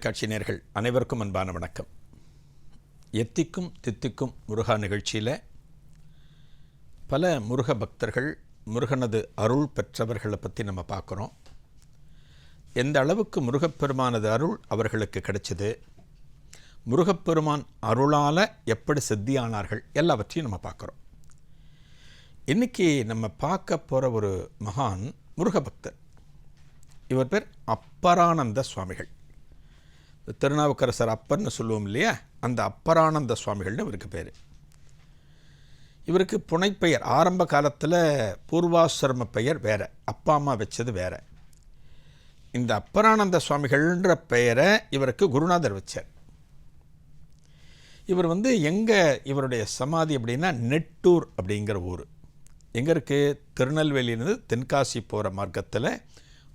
தொலைக்காட்சி நேர்கள் அனைவருக்கும் அன்பான வணக்கம். எத்திக்கும் தித்திக்கும் முருகா நிகழ்ச்சியில் பல முருக பக்தர்கள் முருகனது அருள் பெற்றவர்களை பற்றி நம்ம பார்க்குறோம். எந்த அளவுக்கு முருகப்பெருமானது அருள் அவர்களுக்கு கிடைச்சது முருகப்பெருமான் அருளால் எப்படி சித்தியானார்கள் எல்லாவற்றையும் நம்ம பார்க்குறோம். இன்றைக்கி நம்ம பார்க்க போகிற ஒரு மகான் முருகபக்தர். இவர் பேர் அப்பரானந்த சுவாமிகள். திருநாவுக்கரசர் அப்பர்னு சொல்லுவோம் இல்லையா? அந்த அப்பரானந்த சுவாமிகள்னு இவருக்கு பேர். இவருக்கு புனைப்பெயர் ஆரம்ப காலத்தில் பூர்வாசிரம பெயர் வேறு அப்பா அம்மா வச்சது வேற. இந்த அப்பரானந்த சுவாமிகள்ன்ற பெயரை இவருக்கு குருநாதர் வச்சார். இவர் வந்து எங்கே இவருடைய சமாதி அப்படின்னா நெட்டூர் அப்படிங்கிற ஊர். எங்கே இருக்குது திருநெல்வேலியிலிருந்து தென்காசி போகிற மார்க்கத்தில்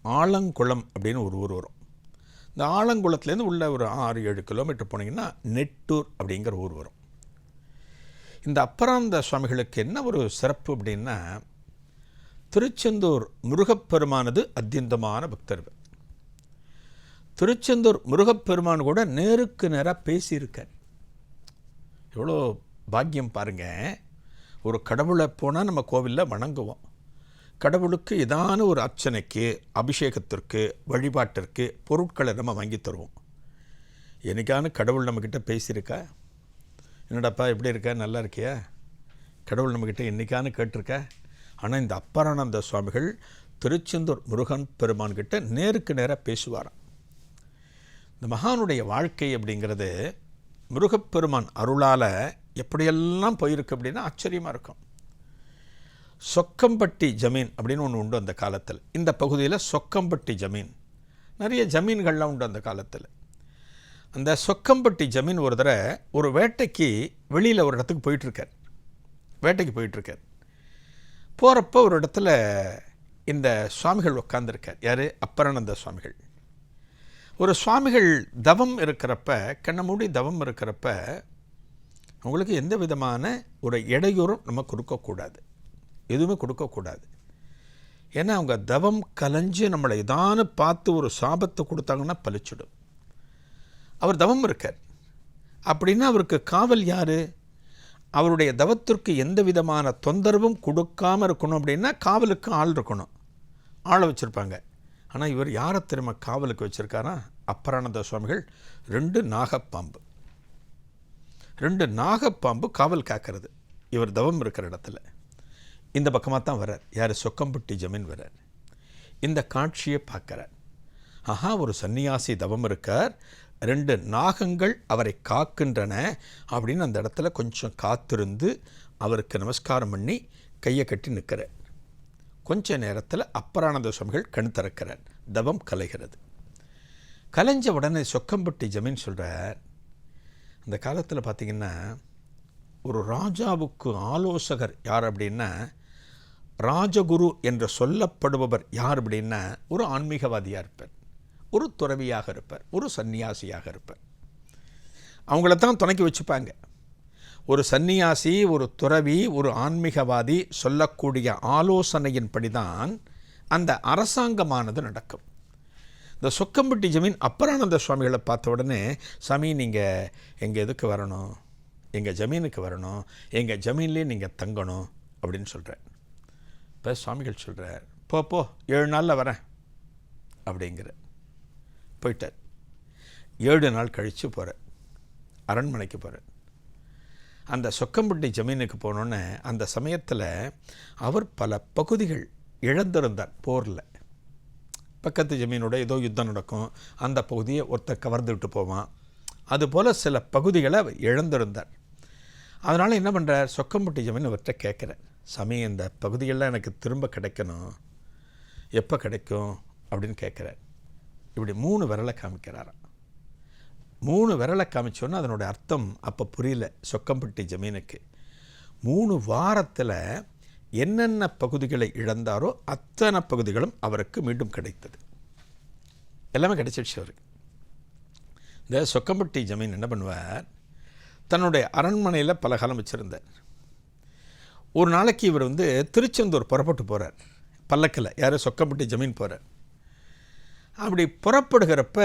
ஆலங்குளம் அப்படின்னு ஒரு ஊர் வரும். இந்த ஆலங்குளத்துலேருந்து உள்ள ஒரு ஆறு ஏழு கிலோமீட்டர் போனீங்கன்னா நெட்டூர் அப்படிங்கிற ஊர் வரும். இந்த அப்பராந்த சுவாமிகளுக்கு என்ன ஒரு சிறப்பு அப்படின்னா திருச்செந்தூர் முருகப்பெருமானது அத்தியந்தமான பக்தர் திருச்செந்தூர் முருகப்பெருமான் கூட நேருக்கு நேராக பேசியிருக்கார். எவ்வளோ பாக்கியம் பாருங்கள் ஒரு கடவுளை போனால் நம்ம கோவிலில் வணங்குவோம். கடவுளுக்கு ஏதான ஒரு அர்ச்சனைக்கு அபிஷேகத்திற்கு வழிபாட்டிற்கு பொருட்களை நம்ம வாங்கி தருவோம். என்னைக்கான கடவுள் நம்மக்கிட்ட பேசியிருக்கா? என்னடாப்பா எப்படி இருக்க? நல்லா இருக்கியா? கடவுள் நம்மக்கிட்ட என்னைக்கான கேட்டிருக்க? ஆனால் இந்த அப்பரானந்த சுவாமிகள் திருச்செந்தூர் முருகன் பெருமான்கிட்ட நேருக்கு நேராக பேசுவாராம். இந்த மகானுடைய வாழ்க்கை அப்படிங்கிறது முருகப்பெருமான் அருளால் எப்படியெல்லாம் போயிருக்கு அப்படின்னா ஆச்சரியமாக இருக்கும். சொக்கம்பட்டி ஜமீன் அப்படின்னு ஒன்று உண்டு அந்த காலத்தில். இந்த பகுதியில் சொக்கம்பட்டி ஜமீன். நிறைய ஜமீன்கள்லாம் உண்டு அந்த காலத்தில். அந்த சொக்கம்பட்டி ஜமீன் ஒரு தடவை ஒரு வேட்டைக்கு வெளியில் ஒரு இடத்துக்கு போயிட்டுருக்கார். வேட்டைக்கு போயிட்டுருக்கார். போகிறப்போ ஒரு இடத்துல இந்த சுவாமிகள் உட்காந்துருக்கார் யார்? அப்பரானந்த சுவாமிகள். ஒரு சுவாமிகள் தவம் இருக்கிறப்ப கண்ணமூடி தவம் இருக்கிறப்ப அவங்களுக்கு எந்த விதமான ஒரு இடையூறும் நம்ம கொடுக்கக்கூடாது. எதுவுமே கொடுக்கக்கூடாது. ஏன்னா அவங்க தவம் கலைஞ்சு நம்மளை இதான பார்த்து ஒரு சாபத்தை கொடுத்தாங்கன்னா பலிச்சிடும் அவர் தவம் இருக்கார். அப்படின்னா அவருக்கு காவல் யார்? அவருடைய தவத்திற்கு எந்த விதமான தொந்தரவும் கொடுக்காம இருக்கணும் அப்படின்னா காவலுக்கு ஆள் இருக்கணும். ஆளை வச்சுருப்பாங்க. ஆனால் இவர் யாரை திரும்ப காவலுக்கு வச்சுருக்காரா? அப்பரானந்த சுவாமிகள். ரெண்டு நாகப்பாம்பு. ரெண்டு நாகப்பாம்பு காவல் காக்கிறது. இவர் தவம் இருக்கிற இடத்துல. இந்த பக்கமாக தான் வரார் யார்? சொக்கம்பட்டி ஜமீன் வரார் இந்த காட்சியை பார்க்குறார். ஆஹா ஒரு சன்னியாசி தவம் இருக்கார். ரெண்டு நாகங்கள் அவரை காக்கின்றன அப்படின்னு அந்த இடத்துல கொஞ்சம் காத்திருந்து அவருக்கு நமஸ்காரம் பண்ணி கையை கட்டி நிற்கிறார். கொஞ்ச நேரத்தில் அப்பரானந்த சுவாமிகள் கண் திறக்கிறார். தவம் கலைகிறது. கலைஞ்ச உடனே சொக்கம்பட்டி ஜமீன் சொல்கிறார் அந்த காலத்தில் பார்த்திங்கன்னா ஒரு ராஜாவுக்கு ஆலோசகர் யார் அப்படின்னா ராஜகுரு என்று சொல்லப்படுபவர் யார் அப்படின்னா ஒரு ஆன்மீகவாதியாக இருப்பார். ஒரு துறவியாக இருப்பார். ஒரு சன்னியாசியாக இருப்பார். அவங்கள தான் துணைக்கி வச்சுப்பாங்க. ஒரு சன்னியாசி ஒரு துறவி ஒரு ஆன்மீகவாதி சொல்லக்கூடிய ஆலோசனையின்படி தான் அந்த அரசாங்கமானது நடக்கும். இந்த சொக்கம்பட்டி ஜமீன் அப்பரானந்த சுவாமிகளை பார்த்த உடனே சாமி நீங்கள் எங்கள் எதுக்கு வரணும்? எங்கள் ஜமீனுக்கு வரணும்? எங்கள் ஜமீன்லேயே நீங்கள் தங்கணும் அப்படின்னு சொல்கிறேன் இப்போ சுவாமிகள் சொல்கிறார் போ போ ஏழு நாளில் வரேன். அப்படிங்கிற. போயிட்டார். ஏழு நாள் கழித்து போகிறேன் அரண்மனைக்கு போகிறேன் அந்த சொக்கம்பட்டி ஜமீனுக்கு போனோன்னே அந்த சமயத்தில் அவர் பல பகுதிகள் இழந்திருந்தார் போரில். பக்கத்து ஜமீனோட ஏதோ யுத்தம் நடக்கும் அந்த பகுதியை ஒருத்தர் கவர்ந்துக்கிட்டு போவான். அதுபோல் சில பகுதிகளை அவர் இழந்திருந்தார். அதனால் என்ன பண்ணுறார் சொக்கம்பட்டி ஜமீன் அவர்கிட்ட கேட்குறார். சாமி இந்த பகுதியெல்லாம் எனக்கு திரும்ப கிடைக்கணும். எப்போ கிடைக்கும் அப்படின்னு கேட்குறார். இப்படி மூணு விரலை காமிக்கிறாராம் மூணு விரலை காமிச்சோன்னா அதனோட அர்த்தம் அப்போ புரியல சொக்கம்பட்டி ஜமீனுக்கு. மூணு வாரத்தில் என்னென்ன பகுதிகளை இழந்தாரோ அத்தனை பகுதிகளும் அவருக்கு மீண்டும் கிடைத்தது. எல்லாமே கிடைச்சிடுச்சு அவருக்கு. இந்த சொக்கம்பட்டி ஜமீன் என்ன பண்ணுவார்? தன்னுடைய அரண்மனையில் பல காலம் வச்சுருந்தார். ஒரு நாளைக்கு இவர் வந்து திருச்செந்தூர் புறப்பட்டு போகிறார் பல்லக்கில். யாரோ சொக்கப்பட்டு ஜமீன் போகிறார் அப்படி புறப்படுகிறப்ப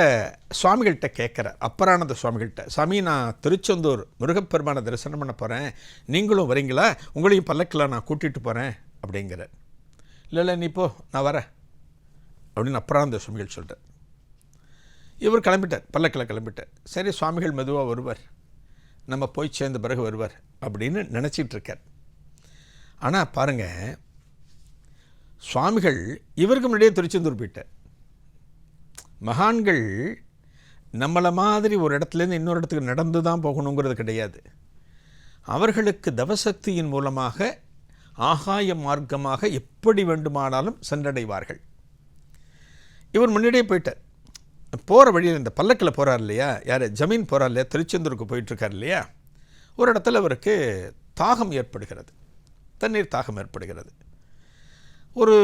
சுவாமிகள்கிட்ட கேட்குறார். அப்பரானந்த சுவாமிகள்கிட்ட சாமி நான் திருச்செந்தூர் முருகப்பெருமானை தரிசனம் பண்ண போகிறேன் நீங்களும் வரீங்களா? உங்களையும் பல்லக்கில் நான் கூட்டிகிட்டு போகிறேன் அப்படிங்கிறார். இல்லை இல்லை நீ போ நான் வரேன். அப்படின்னு அப்பரானந்த சுவாமிகள் சொல்கிறார் இவர் கிளம்பிட்டார். பல்லக்கில் கிளம்பிட்டார். சரி சுவாமிகள் மெதுவாக வருவார். நம்ம போய் சேர்ந்த பிறகு வருவார் அப்படின்னு நினச்சிட்டு இருக்கார். ஆனால் பாருங்கள் சுவாமிகள் இவருக்கு முன்னாடியே திருச்செந்தூர் போயிட்டார். மகான்கள் நம்மளை மாதிரி ஒரு இடத்துலேருந்து இன்னொரு இடத்துக்கு நடந்து தான் போகணுங்கிறது கிடையாது. அவர்களுக்கு தவசக்தியின் மூலமாக ஆகாய மார்க்கமாக எப்படி வேண்டுமானாலும் சென்றடைவார்கள். இவர் முன்னாடியே போயிட்டார். போகிற வழியில் இந்த பல்லக்கில் போகிறார் இல்லையா? யார்? ஜமீன் போகிறார் இல்லையா? திருச்செந்தூருக்கு போயிட்டுருக்கார் இல்லையா? ஒரு இடத்துல அவருக்கு தாகம் ஏற்படுகிறது. தண்ணீர் தாகம் ஏற்படுகிறது. ஒரு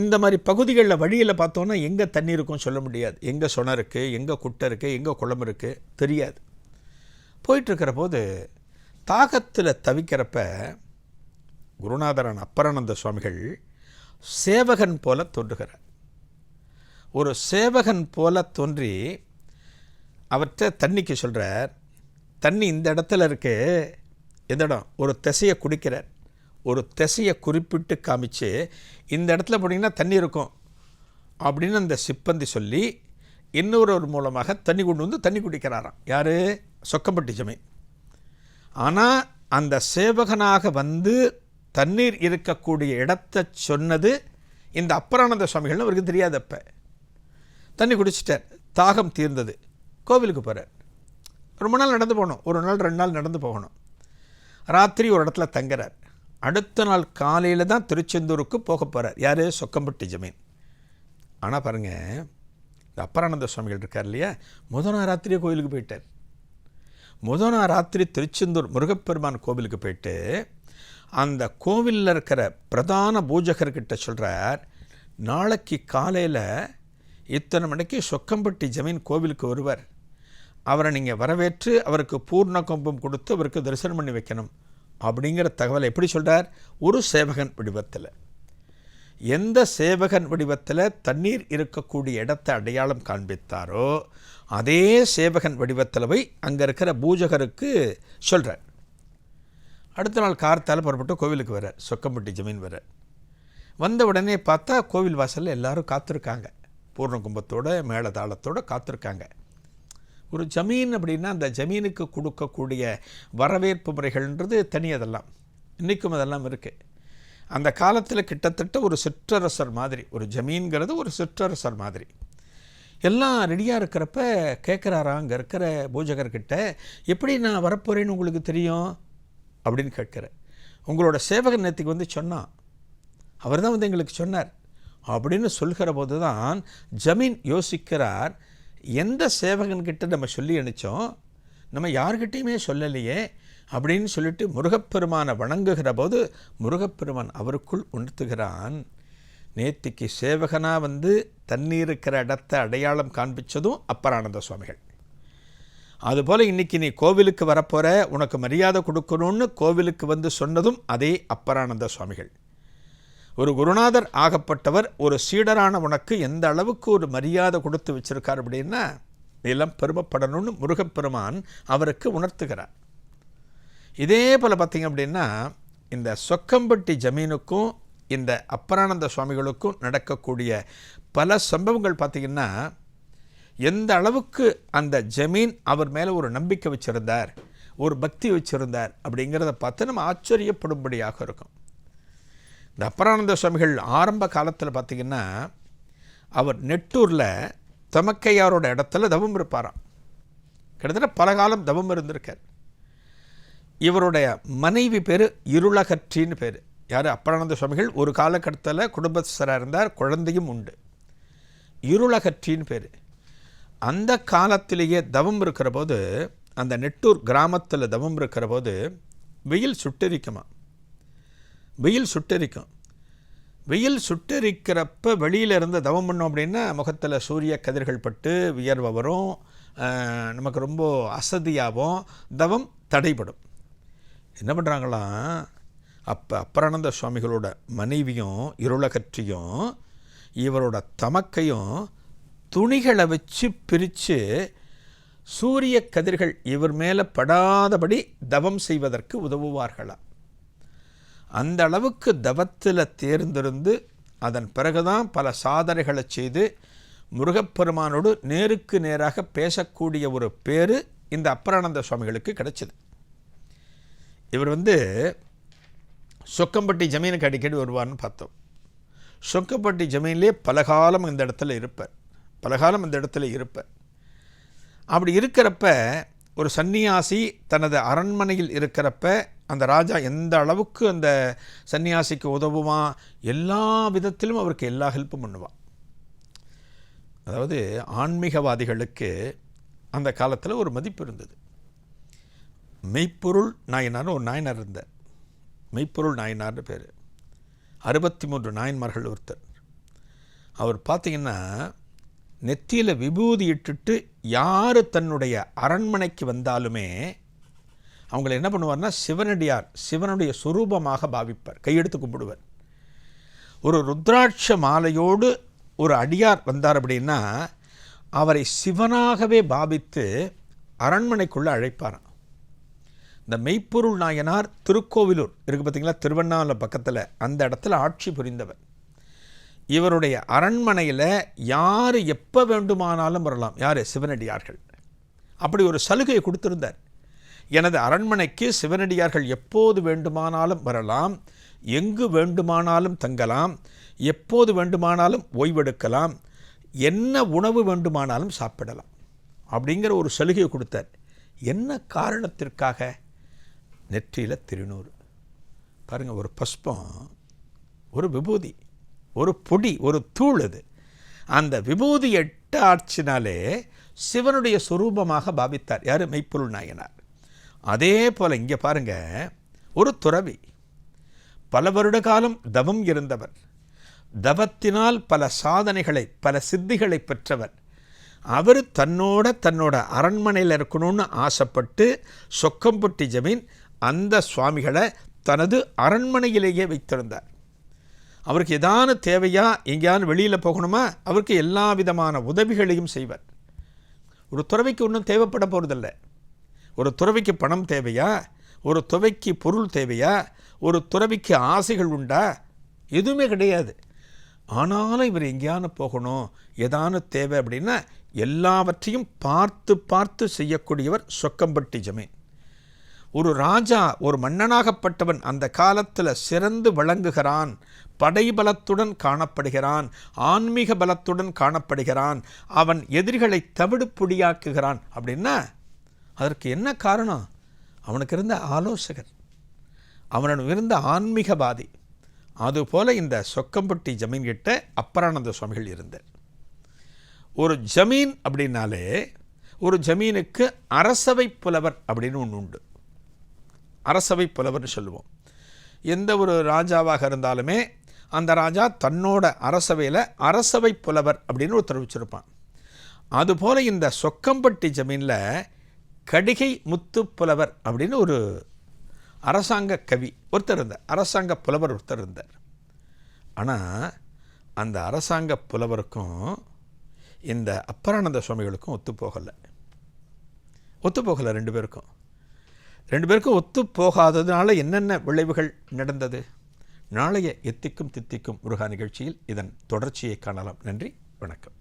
இந்த மாதிரி பகுதிகளில் வழியில் பார்த்தோன்னா எங்கே தண்ணி இருக்கும் சொல்ல முடியாது. எங்கே சுணம் இருக்குது எங்கே குட்டை இருக்குது எங்கே குளம் இருக்குது தெரியாது. போயிட்டுருக்கிற போது தாகத்தில் தவிக்கிறப்ப குருநாதரன் அப்பரானந்த சுவாமிகள் சேவகன் போல தோன்றுகிறார். ஒரு சேவகன் போல தோன்றி அவற்றை தண்ணிக்கு சொல்கிறார் தண்ணி இந்த இடத்துல இருக்கு எந்த இடம் ஒரு திசையை குடிக்கிறார். ஒரு திசையை குறிப்பிட்டு காமிச்சு இந்த இடத்துல போனீங்கன்னா தண்ணி இருக்கும் அப்படின்னு அந்த சிப்பந்தி சொல்லி இன்னொரு மூலமாக தண்ணி கொண்டு வந்து தண்ணி குடிக்கிறாராம். யார்? சொக்கம்பட்டி ஜமை ஆனால் அந்த சேவகனாக வந்து தண்ணீர் இருக்கக்கூடிய இடத்த சொன்னது இந்த அப்பரானந்த சுவாமிகள்னு அவருக்கு தெரியாது அப்போ. தண்ணி குடிச்சிட்டார். தாகம் தீர்ந்தது. கோவிலுக்கு போகிறார் ரொம்ப நாள் நடந்து போகணும். ஒரு நாள் ரெண்டு நாள் நடந்து போகணும். ராத்திரி ஒரு இடத்துல தங்குறார். அடுத்த நாள் காலையில் தான் திருச்செந்தூருக்கு போக போகிறார் யார்? சொக்கம்பட்டி ஜமீன். ஆனால் பாருங்கள் இந்த அப்பரானந்த சுவாமிகள் இருக்கார் இல்லையா? முத நாள் ராத்திரியே கோவிலுக்கு போயிட்டார். முத நாள் ராத்திரி திருச்செந்தூர் முருகப்பெருமான் கோவிலுக்கு போயிட்டு அந்த கோவிலில் இருக்கிற பிரதான பூஜகர்கிட்ட சொல்கிறார் நாளைக்கு காலையில் இத்தனை மணிக்கு சொக்கம்பட்டி ஜமீன் கோவிலுக்கு வருவார். அவரை நீங்கள் வரவேற்று அவருக்கு பூர்ண கொம்பம் கொடுத்து அவருக்கு தரிசனம் பண்ணி வைக்கணும். அப்படிங்கிற தகவலை எப்படி சொல்கிறார் ஒரு சேவகன் வடிவத்தில். எந்த சேவகன் வடிவத்தில் தண்ணீர் இருக்கக்கூடிய இடத்தை அடையாளம் காண்பித்தாரோ அதே சேவகன் வடிவத்தில் போய் அங்கே இருக்கிற பூஜகருக்கு சொல்கிறார் அடுத்த நாள் கார்த்தால் புறப்பட்டு கோவிலுக்கு வர சொக்கம்பட்டி ஜமீன் வர வந்த உடனே பார்த்தா கோவில் வாசலில் எல்லாரும் காத்திருக்காங்க. பூர்ண கும்பத்தோட மேளதாளத்தோடு காத்திருக்காங்க. ஒரு ஜமீன் அப்படின்னா அந்த ஜமீனுக்கு கொடுக்கக்கூடிய வரவேற்பு முறைகள்ன்றது தனி அதெல்லாம். இன்றைக்கும் அதெல்லாம் இருக்குது அந்த காலத்தில் கிட்டத்தட்ட ஒரு சிற்றரசர் மாதிரி ஒரு ஜமீன்கிறது ஒரு சிற்றரசர் மாதிரி. எல்லாம் ரெடியாக இருக்கிறப்ப கேட்குறாரா அங்கே இருக்கிற பூஜகர்கிட்ட எப்படி நான் வரப்போகிறேன்னு உங்களுக்கு தெரியும்? அப்படின்னு கேட்குறேன் உங்களோட சேவகன் நேற்றுக்கு வந்து சொன்னான். அவர் தான் வந்து எங்களுக்கு சொன்னார். அப்படின்னு சொல்கிற போது தான் ஜமீன் யோசிக்கிறார். எந்த சேவகன்கிட்ட நம்ம சொல்லி அனுப்பிச்சோம்? நம்ம யார்கிட்டையுமே சொல்லலையே அப்படின்னு சொல்லிட்டு முருகப்பெருமானை வணங்குகிற போது முருகப்பெருமான் அவருக்குள் உணர்த்துகிறான். நேத்திக்கு சேவகனாக வந்து தண்ணீர் இருக்கிற இடத்த அடையாளம் காண்பித்ததும் அப்பரானந்த சுவாமிகள். அதுபோல் இன்றைக்கி நீ கோவிலுக்கு வரப்போகிற உனக்கு மரியாதை கொடுக்கணும்னு கோவிலுக்கு வந்து சொன்னதும் அதே அப்பரானந்த சுவாமிகள். ஒரு குருநாதர் ஆகப்பட்டவர் ஒரு சீடரான உனக்கு எந்த அளவுக்கு ஒரு மரியாதை கொடுத்து வச்சிருக்கார் அப்படின்னா நிலம் பெருமைப்படணும்னு முருகப்பெருமான் அவருக்கு உணர்த்துகிறார். இதே போல் பார்த்திங்க அப்படின்னா இந்த சொக்கம்பட்டி ஜமீனுக்கும் இந்த அப்பரானந்த சுவாமிகளுக்கும் நடக்கக்கூடிய பல சம்பவங்கள் பார்த்திங்கன்னா எந்த அளவுக்கு அந்த ஜமீன் அவர் மேலே ஒரு நம்பிக்கை வச்சுருந்தார் ஒரு பக்தி வச்சுருந்தார் அப்படிங்கிறத பார்த்து நம்ம ஆச்சரியப்படும்படியாக இருக்கும். இந்த அப்பரானந்த சுவாமிகள் ஆரம்ப காலத்தில் பார்த்திங்கன்னா அவர் நெட்டூரில் தமக்கையாரோட இடத்துல தவம் இருப்பாராம். கிட்டத்தட்ட பல காலம் தவம் இருந்திருக்கார். இவருடைய மனைவி பேர் இருளகற்றின்னு பேர். யார்? அப்பரானந்த சுவாமிகள் ஒரு காலகட்டத்தில் குடும்பஸ்தராக இருந்தார் குழந்தையும் உண்டு. இருளகற்றின்னு பேர். அந்த காலத்திலேயே தவம் இருக்கிற போது அந்த நெட்டூர் கிராமத்தில் தவம் இருக்கிற போது வெயில் சுட்டெரிக்குமா வெயில் சுட்டெரிக்கும். வெயில் சுட்டெரிக்கிறப்ப வெளியில் இருந்து தவம் பண்ணோம் அப்படின்னா முகத்தில் சூரிய கதிர்கள் பட்டு வியர்வை வரும். நமக்கு ரொம்ப அசதியாகவும் தவம் தடைப்படும் என்ன பண்ணுறாங்களாம் அப்போ அப்பரானந்த சுவாமிகளோட மனைவியும் இருளகற்றியும் இவரோட தமக்கையும் துணிகளை வச்சு பிரித்து சூரிய கதிர்கள் இவர் மேலே படாதபடி தவம் செய்வதற்கு உதவுவார்களாம். அந்த அளவுக்கு தவத்தில் தேர்ந்திருந்து அதன் பிறகுதான் பல சாதனைகளை செய்து முருகப்பெருமானோடு நேருக்கு நேராக பேசக்கூடிய ஒரு பேர் இந்த அப்பரானந்த சுவாமிகளுக்கு கிடைச்சிது. இவர் வந்து சொக்கம்பட்டி ஜமீனுக்கு அடிக்கடி வருவார்னு பார்த்தோம். சொக்கம்பட்டி ஜமீன்லேயே பலகாலம் இந்த இடத்துல இருப்பார். பலகாலம் இந்த இடத்துல இருப்பார். அப்படி இருக்கிறப்ப ஒரு சன்னியாசி தனது அரண்மனையில் இருக்கிறப்ப அந்த ராஜா எந்த அளவுக்கு அந்த சன்னியாசிக்கு உதவுவான் எல்லா விதத்திலும் அவருக்கு எல்லா ஹெல்ப்பும் பண்ணுவான் அதாவது ஆன்மீகவாதிகளுக்கு அந்த காலத்தில் ஒரு மதிப்பு இருந்தது. மெய்ப்பொருள் நாயனார் ஒரு நாயனார் இருந்தார். மெய்ப்பொருள் நாயனார்னு பேர். அறுபத்தி மூன்று நாயன்மார்கள் ஒருத்தர். அவர் பார்த்தீங்கன்னா நெத்தியில் விபூதி இட்டுட்டு யார் தன்னுடைய அரண்மனைக்கு வந்தாலுமே அவங்கள என்ன பண்ணுவார்னா சிவனடியார் சிவனுடைய சுரூபமாக பாவிப்பார் கையெடுத்து கும்பிடுவார். ஒரு ருத்ராட்ச மாலையோடு ஒரு அடியார் வந்தார் அப்படின்னா அவரை சிவனாகவே பாவித்து அரண்மனைக்குள்ளே அழைப்பாராம். இந்த மெய்ப்பொருள் நாயனார் திருக்கோவிலூர் இருக்குது பார்த்தீங்களா? திருவண்ணாமலை பக்கத்தில் அந்த இடத்துல ஆட்சி புரிந்தவர். இவருடைய அரண்மனையில் யார் எப்போ வேண்டுமானாலும் வரலாம்? யார்? சிவனடியார்கள். அப்படி ஒரு சலுகையை கொடுத்துருந்தார். எனது அரண்மனைக்கு சிவனடியார்கள் எப்போது வேண்டுமானாலும் வரலாம் எங்கு வேண்டுமானாலும் தங்கலாம் எப்போது வேண்டுமானாலும் ஓய்வெடுக்கலாம் என்ன உணவு வேண்டுமானாலும் சாப்பிடலாம். அப்படிங்கிற ஒரு சலுகையை கொடுத்தார். என்ன காரணத்திற்காக? நெற்றியில் திருநூறு. பாருங்கள் ஒரு புஷ்பம் ஒரு விபூதி ஒரு பொடி ஒரு தூள் அது. அந்த விபூதி எட்ட ஆட்சினாலே சிவனுடைய சுரூபமாக பாவித்தார். யார்? மெய்ப்பொருள் நாயனார். அதே போல் இங்கே பாருங்க ஒரு துறவி. பல வருட காலம் தவம் இருந்தவர். தவத்தினால் பல சாதனைகளை பல சித்திகளை பெற்றவர். அவர் தன்னோட தன்னோட அரண்மனையில் இருக்கணும்னு ஆசைப்பட்டு சொக்கம்பட்டி ஜமீன் அந்த சுவாமிகளை தனது அரண்மனையிலேயே வைத்திருந்தார். அவருக்கு ஏதான தேவையா எங்கேயாவது வெளியில் போகணுமா? அவருக்கு எல்லா விதமான உதவிகளையும் செய்வார். ஒரு துறவிக்கு ஒன்றும் தேவைப்பட போகிறதில்ல ஒரு துறவிக்கு பணம் தேவையா? ஒரு துவைக்கு பொருள் தேவையா? ஒரு துறவிக்கு ஆசைகள் உண்டா? எதுவுமே கிடையாது. ஆனாலும் இவர் எங்கேயான போகணும் ஏதான தேவை அப்படின்னா எல்லாவற்றையும் பார்த்து பார்த்து செய்யக்கூடியவர் சொக்கம்பட்டி ஜமீன். ஒரு ராஜா ஒரு மன்னனாகப்பட்டவன் அந்த காலத்தில் சிறந்து விளங்குகிறான் படைபலத்துடன் காணப்படுகிறான் ஆன்மீக பலத்துடன் காணப்படுகிறான் அவன் எதிரிகளை தவிடுபொடியாக்குகிறான் அப்படின்னா அதற்கு என்ன காரணம்? அவனுக்கு இருந்த ஆலோசகர் அவனிடம் இருந்த ஆன்மீகவாதி. அதுபோல இந்த சொக்கம்பட்டி ஜமீன் கிட்ட அப்பரானந்த சுவாமிகள் இருந்தார். ஒரு ஜமீன் அப்படின்னாலே ஒரு ஜமீனுக்கு அரசவை புலவர் அப்படின்னு ஒன்று உண்டு. அரசவை புலவர்னு சொல்லுவோம். எந்த ஒரு ராஜாவாக இருந்தாலுமே அந்த ராஜா தன்னோட அரசவையில் அரசவை புலவர் அப்படின்னு ஒருத்தர் வச்சுருப்பான். அதுபோல் இந்த சொக்கம்பட்டி ஜமீனில் கடிகை முத்து புலவர் அப்படின்னு ஒரு அரசாங்க கவி ஒருத்தர் இருந்தார். அரசாங்க புலவர் ஒருத்தர் இருந்தார். ஆனால் அந்த அரசாங்க புலவருக்கும் இந்த அப்பரானந்த சுவாமிகளுக்கும் ஒத்து போகலை. ஒத்து போகலை ரெண்டு பேருக்கும். ரெண்டு பேருக்கும் ஒத்து போகாததுனால என்னென்ன விளைவுகள் நடந்தது? நாளைய எத்திக்கும் தித்திக்கும் முருகா நிகழ்ச்சியில் இதன் தொடர்ச்சியை காணலாம். நன்றி வணக்கம்.